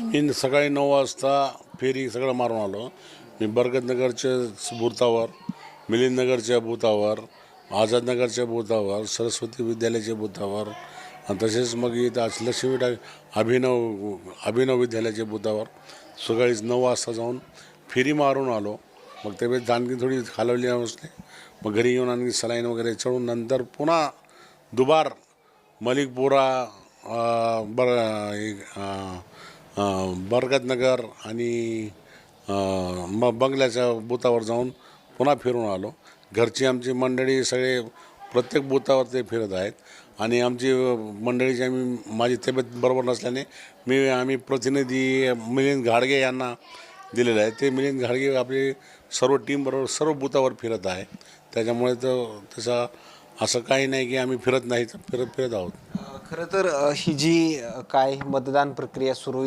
मी सकाळी नऊ वाजता फेरी सगळं मारून आलो. मी बरगतनगरच्या बूथावर मिलिंदनगरच्या बूथावर आझादनगरच्या बूथावर सरस्वती विद्यालयाच्या बूथावर तसेच मग इथं आज लक्ष्मी अभिनव अभिनव विद्यालयाच्या बूथावर सकाळीच नऊ वाजता जाऊन फेरी मारून आलो. मग त्यावेळेस आणखी थोडी खालवली असते. मग घरी येऊन आणखी सलाईन वगैरे चढून नंतर पुन्हा दुबार मलिकपुरा बर एक, बरगतनगर आणि म बंगल्याच्या बुथावर जाऊन पुन्हा फिरून आलो. घरची आमची मंडळी सगळे प्रत्येक बुथावर ते फिरत आहेत. आणि आमची मंडळीची आम्ही माझी तब्येत बरोबर नसल्याने मी आम्ही प्रतिनिधी मिलिंद घाडगे यांना दिलेलं आहे. ते मिलिंद घाडगे आपली सर्व टीमबरोबर सर्व बुथावर फिरत आहे. त्याच्यामुळे तर तसा असं काही नाही की आम्ही फिरत नाही तर फिरत फिरत आहोत. खरं तर ही जी काय मतदान प्रक्रिया सुरू